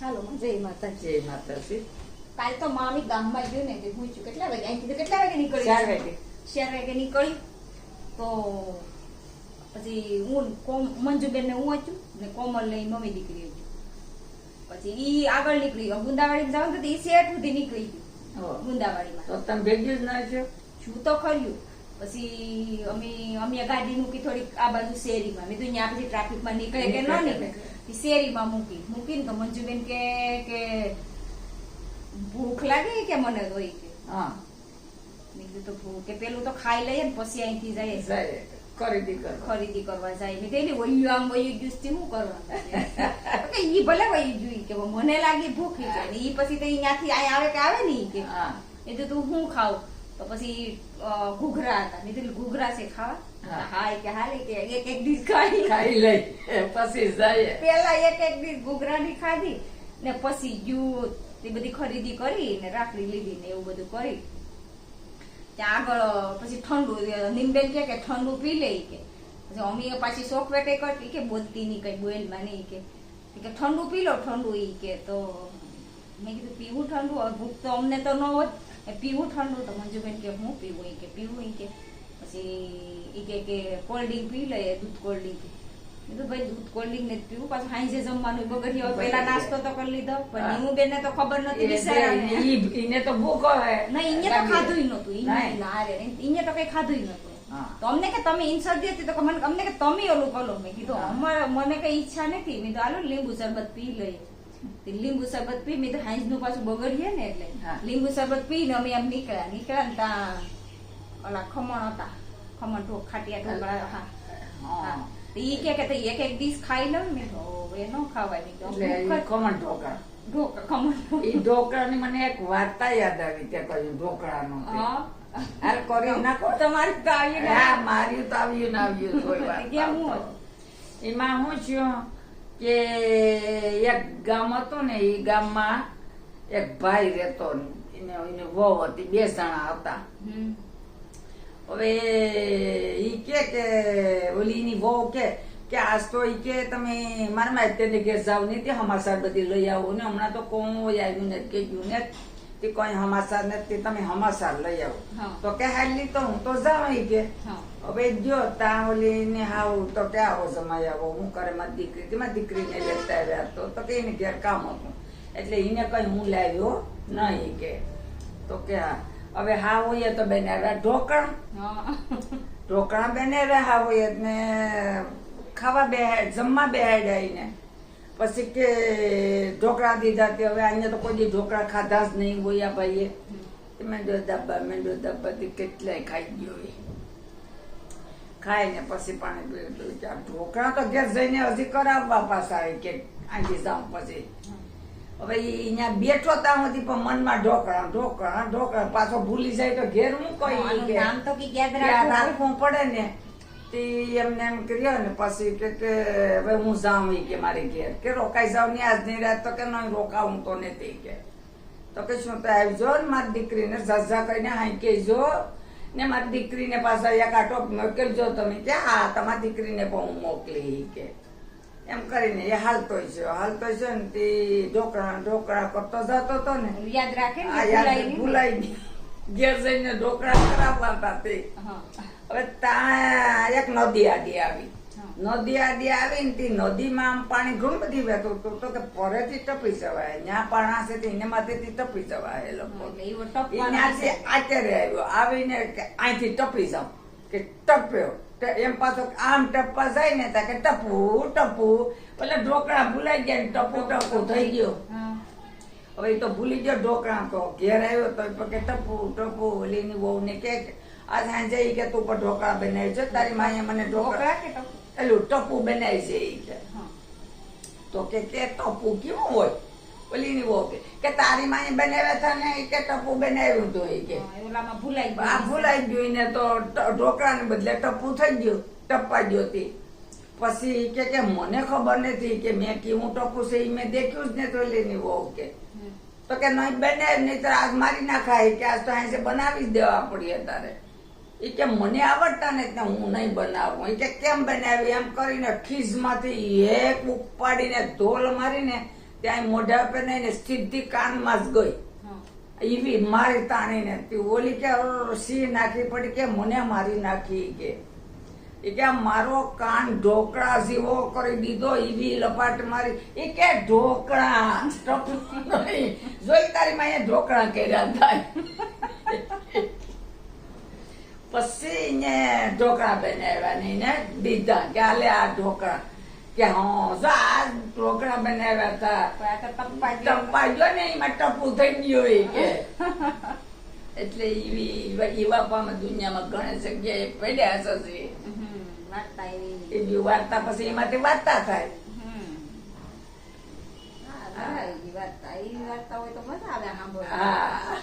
હાલો જય માતાજી. જય માતાજી. કાલ તો મામી ગામમાં ગયું ને તે હું છું કેટલા વાગે? અહીંથી તો કેટલા વાગે નીકળી? ચાર વાગે. ચાર વાગે નીકળી. તો પછી હું કોમ મંજુબેન ને હું હતું ને કોમલ ને મમ્મી દીકરી હતી પછી ઈ આગળ નીકળી ગયો. ગુંદાવાડી જવાનું તો ઈ શેઠ સુધી નીકળી ગયું. ગુંદાવાડીમાં. તો તમે ભેગ્યું જ ના છો છું તો ખર્યું. પછી અમે અમે ગાડી મૂકી થોડીક આ બાજુ શેરીમાં. મેં તો ત્યાં પછી ટ્રાફિકમાં નીકળે કે ના નીકળે શેરીમાં મૂકી. મૂકીને તો મંજુબેન કે કે ભૂખ લાગે કે મને તો કે? હા. મેં કીધું તો ભૂખ. કે પેલું તો ખાઈ લઈએ ને પછી અહીંથી જાય ખરીદી કરવા. ખરીદી કરવા જાય મેં કીધું વયું આમ વયું ગયું શું કરવા કે ઈ ભલે વયું જોઈ કે મને લાગી ભૂખ ઈ પછી તો અહીંયાથી આવે કે આવે ને કે. હા. એ તો તું હું ખાવ તો પછી ઘૂઘરા હતા. નીતિલ ઘૂઘરા છે ખાવા? હા. કે હાલે કે એક એક ડીશ ખાઈ ખાઈ લઈ પછી જાય પેલા એક એક ડીશ ઘૂઘરાની ખાધી ને પછી ગયું તે બધી ખરીદી કરી ને રાખડી લીધી ને એવું બધું કરી. ત્યાં આગળ પછી ઠંડુ નિમબેન કે કે ઠંડુ પી લે કે. પછી અમી પાછી વેટે કરતી કે બોલતી નહીં કઈ બોલમાં નહીં કે. કે ઠંડુ પી લો ઠંડુ ઈ કે તો મેં કીધું પીવું ઠંડુ ભૂખ તો અમને તો ન હોય. એ પીવું ઠંડુ તો મંજુબેન કે હું પીવું? કે પીવું. કે પછી એ કે કે કોલ્ડ ડ્રિંક પી લઈએ દૂધ કોલ્ડ ડ્રિંક કીધું ભાઈ દૂધ કોલ્ડ ડ્રિંક ને પીવું. પાછું હાંજે જમવાનું બગડી હવે પેલા નાસ્તો તો કરી લીધો પણ હા. નીમુબેન ને તો ખબર નથી બિચારાને. ઈને તો ભૂખ હોય. નહીં અહીંયા તો ખાધું નતું નહીં. ના રે તો કઈ ખાધું નતું. તો અમને કે તમે ઇન્સર્જી હતી તો કે મને અમને કે તમે ઓલું કરો. મેં કીધું અમારે મને કઈ ઈચ્છા નથી. મેં તો આલો લીંબુ શરબત પી લઈએ. લીંબુ શરબત પી મેં તો હાંજનું પાછું બગડીએ ને એટલે. લીંબુ શરબત પીને અમે એમ નીકળ્યા. નીકળ્યા ને ત્યાં ઓલા ખમણ હતા. ખમણ ઢોક ખાટિયા ઢોકળા હા. ઈ કે કે તો એક એક ડીશ ખાઈ લઉં ને એ ન ખાવાય. મેં ખમણ ઢોકળા. ઢોકળા ખમણ ઈ ઢોકળાની મને એક વાર્તા યાદ આવી તે કહ્યું ઢોકળાનું તે. હા. હાલ કરી નાખો તમારી તો આવી ને. હા માર્યું તો આવ્યું ને આવ્યું એમાં હું છું? કે એક ગામ હતું ને એ ગામમાં એક ભાઈ રહેતો એને એને વહુ હતી બે જણા હતા. હવે ઈ કે કે ઓલી એની વહુ કે કે આજ તો ઈ કે તમે મારા માહિતી ઘેર જાવ નહીં તે હમાસાર બધી લઈ આવો ને હમણાં તો કોણ આવ્યું ને કે ગયું ને. તે કોઈ હમાસર નથી તમે હમાસર લઈ આવો. તો કે હાલી તો હું તો જાઉં કે. હવે જો ત્યાં ઓલી ને હાવ તો કે આવો સમય આવો હું કરે મારી દીકરી તે મારી દીકરીને લેતા આવ્યા તો તો કે એને ઘેર કામ હતું. એટલે એને કઈ હું લાવ્યો નહીં કે. તો કે હવે હા હોય તો બેને હવે ઢોકળા. ઢોકળા બેને હા હોઈએ ને ખાવા બે જમવા બેહાડ્યા ને પછી કે ઢોકળા દીધા કે હવે અહીંયા તો કોઈ ઢોકળા ખાધા જ નહીં હોય આ ભાઈએ. મેંડો દબ્બા મેંડો દબ્બા તે કેટલાય ખાઈ ગયો એ. ખાઈને પછી પાણી પીવું ઢોકળા તો ઘેર જઈને હજી કરાવવા પાછા આવે કે અહીંથી જાઉં પછી. હવે અહીંયા બેઠો ત્યાં સુધી પણ મનમાં ઢોકળા ઢોકળા ઢોકળા પાછો ભૂલી જાય તો ઘેર હું કહી નામ તો કે યાદ રાખવું પડે ને. તે એમને એમ કર્યો ને પછી કે કે હવે હું જાઉં કે મારી ઘેર. કે રોકાઈ જાઉં ને આજ નહીં રાત તો કે નહીં રોકાવું તો ને તે કે. તો કે શું તો આવજો ને મારી દીકરીને ઝઝા કરીને હાઈ કહેજો. ને મારી દીકરીને પાછા એક આટો મોકલજો તમે કે હા તમારી દીકરીને પણ હું મોકલી કે. એમ કરીને એ હાલતો છે હાલતો છે ને તે ઢોકળા ઢોકળા કરતો જતો હતો ને. યાદ રાખે. ભૂલાઈ ગઈ ઘેર જઈને ઢોકળા કરાવવા હતા તે. હવે ત્યાં એક નદી આડી આવી. નદી આડી આવી ને તે નદીમાં આમ પાણી ઘણું બધી વહેતું હતું. તો કે પરેથી ટપી જવાય. ત્યાં પાણા છે તે એને માથેથી ટપી જવાય એ લોકો. ત્યાંથી એવો ટપવાનો એનાથી આચારે આવ્યો. આવીને કે અહીંથી ટપી જાઉં. કે ટપ્યો. એમ પાછો આમ ટપવા જાય ને ત્યાં કે ટપુ ટપુ. એટલે ઢોકળા ભૂલાઈ ગયા ને ટપુ ટપુ થઈ ગયો. હવે એ તો ભૂલી ગયો ઢોકળા તો. ઘેર આવ્યો તો કે ટપુ ટપુ ઓલીની બહુ ને કે આ સાંજે કે તું પણ ઢોકળા બનાવી છે. તારી માએ મને ઢોકળા કે ટપુ? એલું ટપુ બનાવી છે એ કે. તો કે કે ટપુ કેવું હોય? ઓલીની વહુ કે કે તારી માએ બનાવ્યા હતા ને એ કે ટપુ બનાવ્યું તો એ કે. ભૂલાઈ ગયું. આ ભૂલાઈ ગયું ને તો ઢોકળાને બદલે ટપુ થઈ ગયું ટપ્પા ગયો તે. પછી કે કે મને ખબર નથી કે મેં કેવું ટપુ છે એ મેં દેખ્યું જ ને તો લેની વહુ કે. તો કે નહીં બને નહીં તો આજ મારી નાખાય કે આજ તો અહીં બનાવી જ દેવા પડીએ તારે એ કે મને આવડતા ને એટલે હું નહીં બનાવું. એ કે કેમ બનાવી? એમ કરીને ખીજમાંથી એક ઉપાડીને ધોલ મારીને ત્યાં મોઢા પર નહીં સીધી કાનમાં જ ગઈ. એવી મારી તાણીને. ઓલી કે સી નાખી પડી કે મને મારી નાખી કે. એ કે મારો કાન ઢોકળા જેવો કરી દીધો એવી લપાટ મારી. એ કે ઢોકળા. જોઈ તારી માં ઢોકળા કર્યા થાય. પછી ને ઢોકળા બનાવ્યા નહીં ને દીધા કે આલે આ ઢોકળા. કે હા જો આ ઢોકળા બનાવ્યા હતા ટપ્પા જેવું. ને એમાં ટપુ થઈ ગયો એ કે. એટલે એવી ઈ દુનિયામાં ઘણી જગ્યાએ પડ્યા છે હમ, વાર્તા એવી. એવી વાર્તા પછી એમાંથી વાર્તા થાય એવી વાર્તા. એવી વાર્તા હોય તો મજા આવે સાંભળવા હા